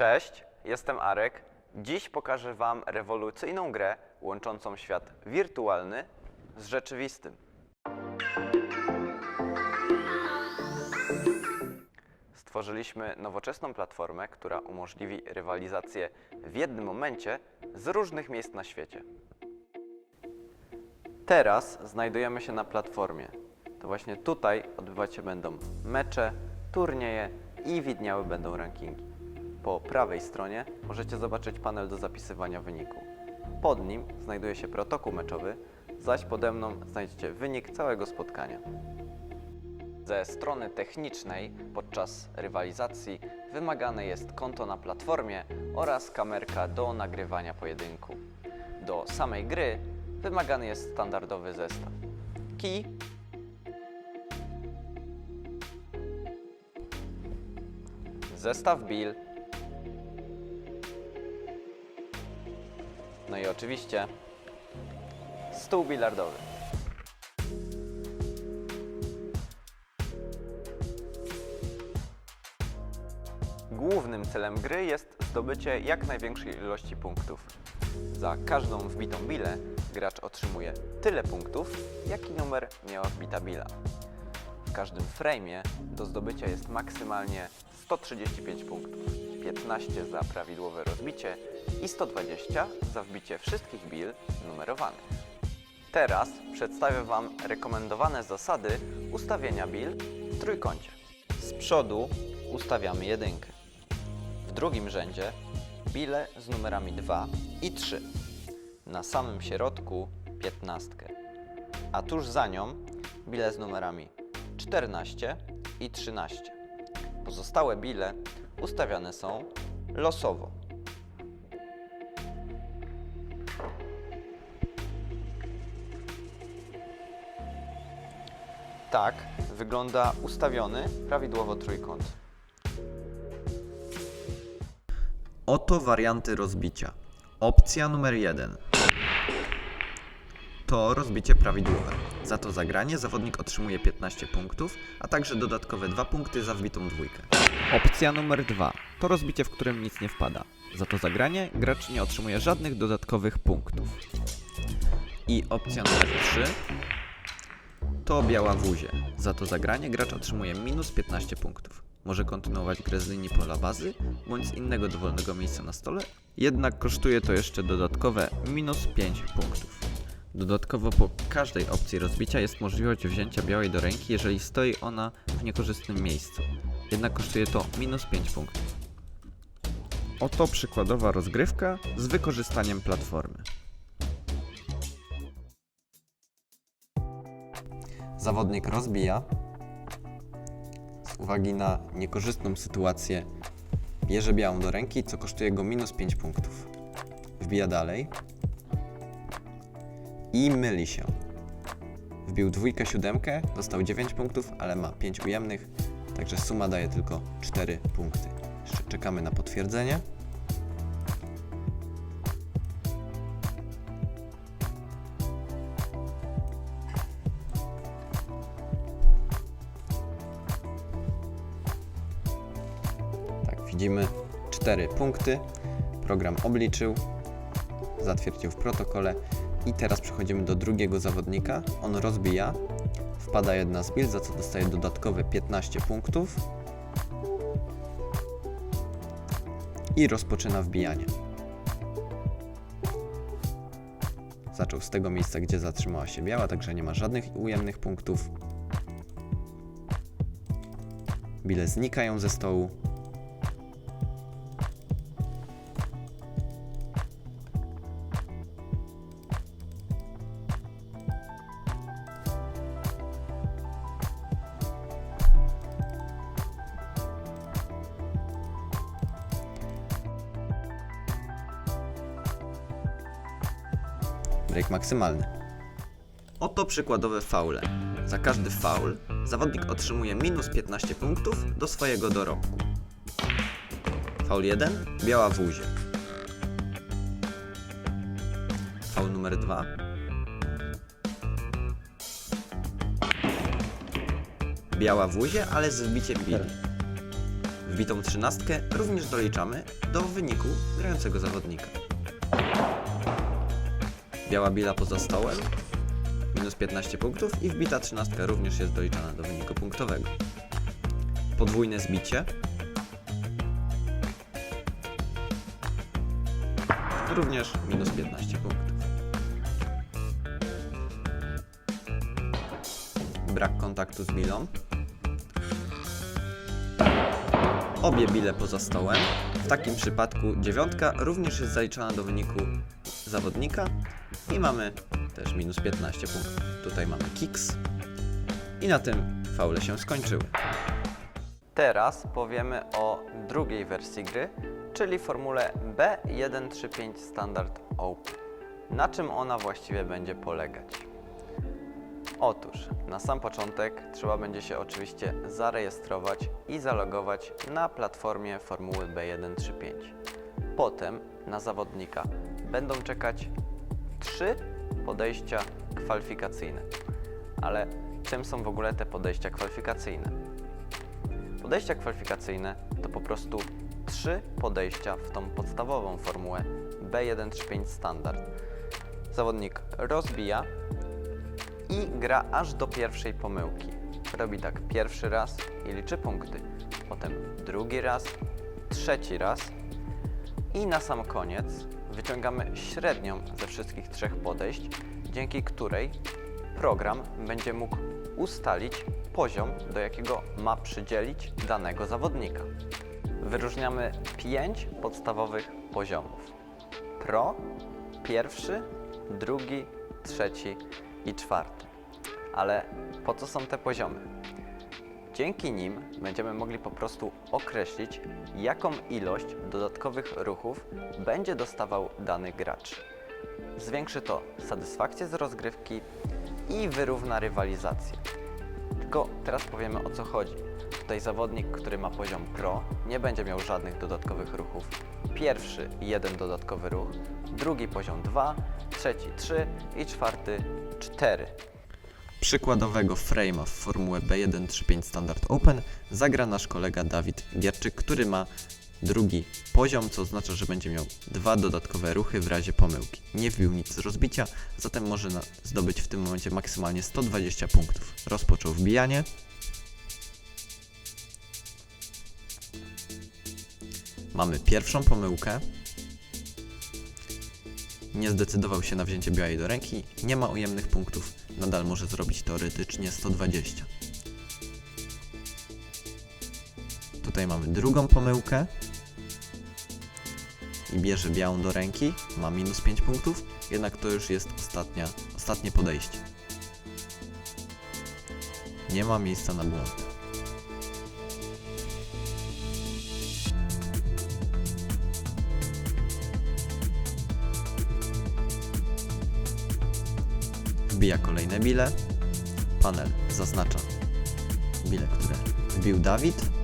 Cześć, jestem Arek. Dziś pokażę Wam rewolucyjną grę łączącą świat wirtualny z rzeczywistym. Stworzyliśmy nowoczesną platformę, która umożliwi rywalizację w jednym momencie z różnych miejsc na świecie. Teraz znajdujemy się na platformie. To właśnie tutaj odbywać się będą mecze, turnieje i widniały będą rankingi. Po prawej stronie możecie zobaczyć panel do zapisywania wyniku. Pod nim znajduje się protokół meczowy, zaś pode mną znajdziecie wynik całego spotkania. Ze strony technicznej podczas rywalizacji wymagane jest konto na platformie oraz kamerka do nagrywania pojedynku. Do samej gry wymagany jest standardowy zestaw. Kij, zestaw bil, no i oczywiście stół bilardowy. Głównym celem gry jest zdobycie jak największej ilości punktów. Za każdą wbitą bilę gracz otrzymuje tyle punktów, jaki numer miała wbita bila. W każdym frame'ie do zdobycia jest maksymalnie 135 punktów, 15 za prawidłowe rozbicie i 120 za wbicie wszystkich bil numerowanych. Teraz przedstawię Wam rekomendowane zasady ustawienia bil w trójkącie. Z przodu ustawiamy jedynkę. W drugim rzędzie bile z numerami 2 i 3. Na samym środku 15. A tuż za nią bile z numerami 14 i 13. Pozostałe bile ustawiane są losowo. Tak wygląda ustawiony prawidłowo trójkąt. Oto warianty rozbicia. Opcja numer 1. To rozbicie prawidłowe. Za to zagranie zawodnik otrzymuje 15 punktów, a także dodatkowe 2 punkty za wbitą dwójkę. Opcja numer dwa to rozbicie, w którym nic nie wpada. Za to zagranie gracz nie otrzymuje żadnych dodatkowych punktów. I opcja numer 3 to biała wuzie. Za to zagranie gracz otrzymuje minus 15 punktów. Może kontynuować grę z linii pola bazy bądź z innego dowolnego miejsca na stole, jednak kosztuje to jeszcze dodatkowe minus 5 punktów. Dodatkowo po każdej opcji rozbicia jest możliwość wzięcia białej do ręki, jeżeli stoi ona w niekorzystnym miejscu. Jednak kosztuje to minus 5 punktów. Oto przykładowa rozgrywka z wykorzystaniem platformy. Zawodnik rozbija. Z uwagi na niekorzystną sytuację bierze białą do ręki, co kosztuje go minus 5 punktów. Wbija dalej. I myli się. Wbił dwójkę, siódemkę, dostał 9 punktów, ale ma 5 ujemnych, także suma daje tylko 4 punkty. Jeszcze czekamy na potwierdzenie. Widzimy 4 punkty. Program obliczył, zatwierdził w protokole i teraz przechodzimy do drugiego zawodnika. On rozbija, wpada jedna z bil, za co dostaje dodatkowe 15 punktów i rozpoczyna wbijanie. Zaczął z tego miejsca, gdzie zatrzymała się biała, także nie ma żadnych ujemnych punktów. Bile znikają ze stołu. Break maksymalny. Oto przykładowe faule. Za każdy faul zawodnik otrzymuje minus 15 punktów do swojego dorobku. Faul 1. Biała w uzie. Faul numer 2. Biała w ale z wbiciem bili. Wbitą trzynastkę również doliczamy do wyniku grającego zawodnika. Biała bila poza stołem, minus 15 punktów i wbita trzynastka również jest doliczana do wyniku punktowego. Podwójne zbicie. Również minus 15 punktów. Brak kontaktu z bilą. Obie bile poza stołem. W takim przypadku dziewiątka również jest zaliczana do wyniku zawodnika i mamy też minus 15 punktów. Tutaj mamy kiks i na tym faule się skończyły. Teraz powiemy o drugiej wersji gry, czyli formule B135 Standard Open. Na czym ona właściwie będzie polegać? Otóż na sam początek trzeba będzie się oczywiście zarejestrować i zalogować na platformie formuły B135. Potem na zawodnika będą czekać trzy podejścia kwalifikacyjne. Ale czym są w ogóle te podejścia kwalifikacyjne? Podejścia kwalifikacyjne to po prostu trzy podejścia w tą podstawową formułę B135 standard. Zawodnik rozbija i gra aż do pierwszej pomyłki. Robi tak pierwszy raz i liczy punkty, potem drugi raz, trzeci raz i na sam koniec wyciągamy średnią ze wszystkich trzech podejść, dzięki której program będzie mógł ustalić poziom, do jakiego ma przydzielić danego zawodnika. Wyróżniamy pięć podstawowych poziomów: Pro, pierwszy, drugi, trzeci i czwarty. Ale po co są te poziomy? Dzięki nim będziemy mogli po prostu określić, jaką ilość dodatkowych ruchów będzie dostawał dany gracz. Zwiększy to satysfakcję z rozgrywki i wyrówna rywalizację. Tylko teraz powiemy o co chodzi. Tutaj zawodnik, który ma poziom pro, nie będzie miał żadnych dodatkowych ruchów. Pierwszy jeden dodatkowy ruch, drugi poziom 2, trzeci 3 i czwarty 4. Przykładowego frame'a w formułę B135 Standard Open zagra nasz kolega Dawid Gierczyk, który ma drugi poziom, co oznacza, że będzie miał dwa dodatkowe ruchy w razie pomyłki. Nie wbił nic z rozbicia, zatem może zdobyć w tym momencie maksymalnie 120 punktów. Rozpoczął wbijanie. Mamy pierwszą pomyłkę. Nie zdecydował się na wzięcie białej do ręki, nie ma ujemnych punktów, nadal może zrobić teoretycznie 120. Tutaj mamy drugą pomyłkę i bierze białą do ręki, ma minus 5 punktów, jednak to już jest ostatnia, ostatnie podejście. Nie ma miejsca na błąd. Wbija kolejne bile. Panel zaznacza bile, które wbił Dawid.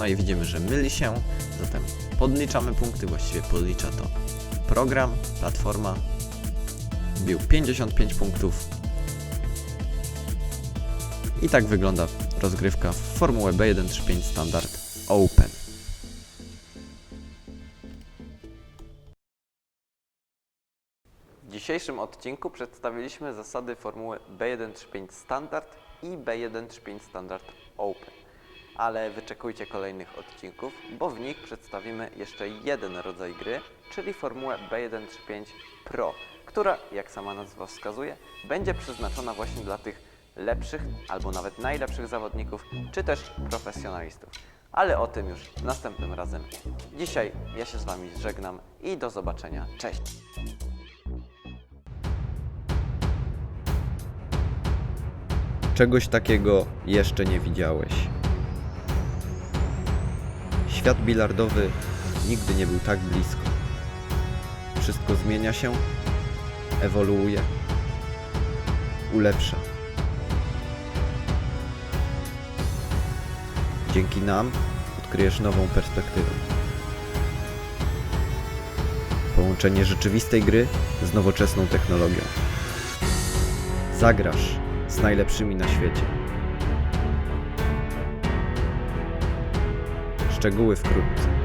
No i widzimy, że myli się, zatem podliczamy punkty, właściwie podlicza to program, platforma. Wbił 55 punktów. I tak wygląda rozgrywka w Formułę B135 Standard Open. W dzisiejszym odcinku przedstawiliśmy zasady formuły B135 Standard i B135 Standard Open. Ale wyczekujcie kolejnych odcinków, bo w nich przedstawimy jeszcze jeden rodzaj gry, czyli formułę B135 Pro, która, jak sama nazwa wskazuje, będzie przeznaczona właśnie dla tych lepszych albo nawet najlepszych zawodników, czy też profesjonalistów. Ale o tym już następnym razem. Dzisiaj ja się z Wami żegnam i do zobaczenia. Cześć! Czegoś takiego jeszcze nie widziałeś. Świat bilardowy nigdy nie był tak blisko. Wszystko zmienia się, ewoluuje, ulepsza. Dzięki nam odkryjesz nową perspektywę. Połączenie rzeczywistej gry z nowoczesną technologią. Zagrasz z najlepszymi na świecie. Szczegóły wkrótce.